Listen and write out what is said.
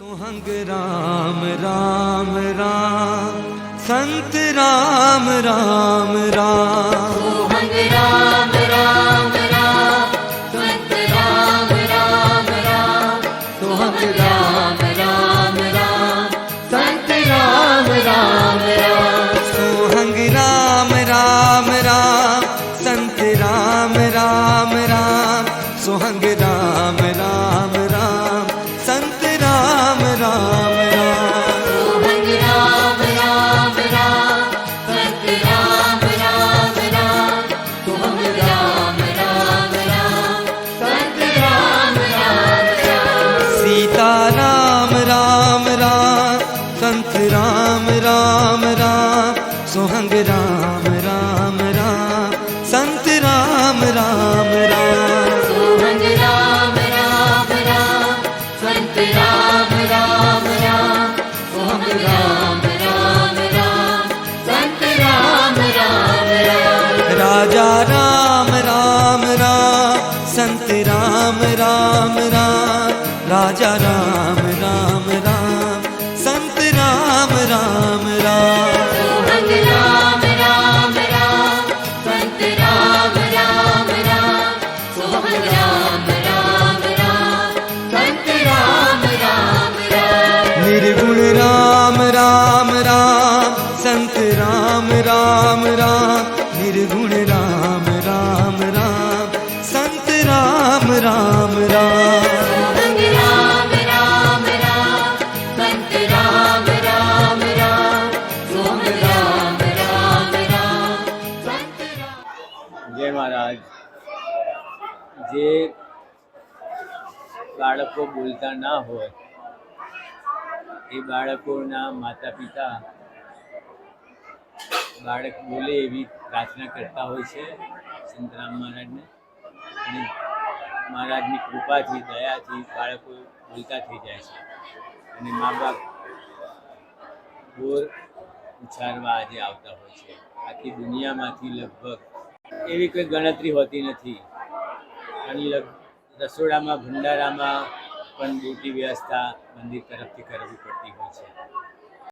सुहंग राम राम राम। संत राम राम राम। सोहंग राम राम राम। संत राम राम राम। सोहंग राम राम राम। संत राम राम राम। सोहंग राम राम राम। संत राम राम राम। सोहंग राम राम राम संत राम राम राम सोहंग राम राम राम संत राम राम राम। सोहंग राम राम राम संत राम राम राम सोहंग राम राम राम संत राम राम राम। राजा राम राम राम संत राम राम राम राजा राम राम राम संत राम राम राम निर्गुण राम राम राम संत राम राम राम सोहंग राम राम राम संत राम राम राम सोहंग राम राम राम संत राम જય મહારાજ જે બાળકો બોલતા ના હોય એ બાળકોના માતા પિતા બાળક બોલે એવી પ્રાર્થના કરતા હોય છે સંતરામ મહારાજને. અને મહારાજની કૃપાથી, દયાથી બાળકો બોલતા થઈ જાય છે. અને મા બાપ બોર ઉછારવા આજે આવતા હોય છે. આખી દુનિયામાંથી લગભગ એવી કોઈ ગણતરી હોતી નથી. અને રસોડામાં, ભંડારામાં પણ મોટી વ્યવસ્થા મંદિર તરફથી કરવી પડતી હોય છે.